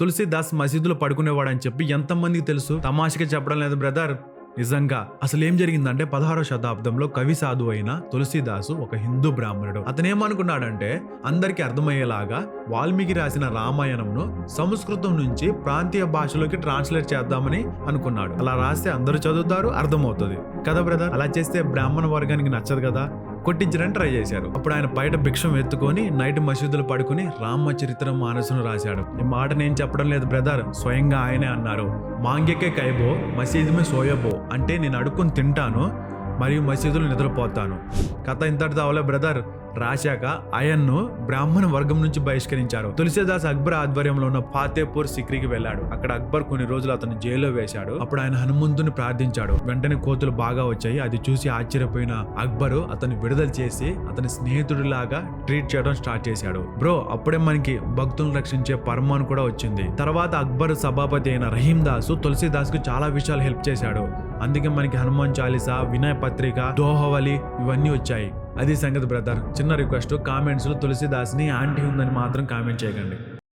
తులసిదాస్ మసీదులో పడుకునేవాడని చెప్పి ఎంతమందికి తెలుసు? తమాషగా చెప్పడం లేదు బ్రదర్. నిజంగా అసలు ఏం జరిగిందంటే పదహారో శతాబ్దంలో కవి సాధువు అయిన తులసిదాసు ఒక హిందూ బ్రాహ్మణుడు. అతనేమనుకున్నాడంటే అందరికి అందరికీ అర్థమయ్యేలాగా వాల్మీకి రాసిన రామాయణంను సంస్కృతం నుంచి ప్రాంతీయ భాషలోకి ట్రాన్స్లేట్ చేద్దామని అనుకున్నాడు. అలా రాస్తే అందరూ చదువుతారు అర్థమవుతుంది. కదా బ్రదర్? అలా చేస్తే బ్రాహ్మణ వర్గానికి నచ్చదు కదా? కొట్టించడానికి ట్రై చేశారు. అప్పుడు ఆయన బయట భిక్షం ఎత్తుకొని నైట్ మసీదులు పడుకుని రామ చరిత్ర మానసును రాశాడు. ఈ మాట నేను చెప్పడం లేదు బ్రదర్. స్వయంగా ఆయనే అన్నారు. మాంగ్యకే కైబో మసీదుమే సోయబో. అంటే నేను అడుక్కుని తింటాను మరియు మసీదులు నిద్రపోతాను. కథ ఇంతటితో అవలే బ్రదర్. రాశాక ఆయన్ను బ్రాహ్మణ వర్గం నుంచి బహిష్కరించారు. తులసిదాస్ అక్బర్ ఆధ్వర్యంలో ఉన్న ఫాతేపూర్ సిక్రీకి వెళ్ళాడు. అక్కడ అక్బర్ కొన్ని రోజులు అతను జైల్లో వేశాడు. అప్పుడు ఆయన హనుమంతుని ప్రార్థించాడు. వెంటనే కోతులు బాగా వచ్చాయి. అది చూసి ఆశ్చర్యపోయిన అక్బరు అతను విడుదల చేసి అతని స్నేహితుడిలాగా ట్రీట్ చేయడం స్టార్ట్ చేశాడు. బ్రో అప్పుడే మనకి భక్తులను రక్షించే పరమాన్ కూడా వచ్చింది. తర్వాత అక్బర్ సభాపతి అయిన రహీం దాసు తులసిదాస్కు చాలా విషయాలు హెల్ప్ చేశాడు. అందుకే మనకి హనుమాన్ చాలీసా వినయ పత్రిక దోహవలి ఇవన్నీ వచ్చాయి. అది సంగతి బ్రదర్ చిన్న రిక్వెస్ట్ కామెంట్స్లో తులసిదాస్ని ఆంటీ ఉందని మాత్రం కామెంట్ చేయకండి.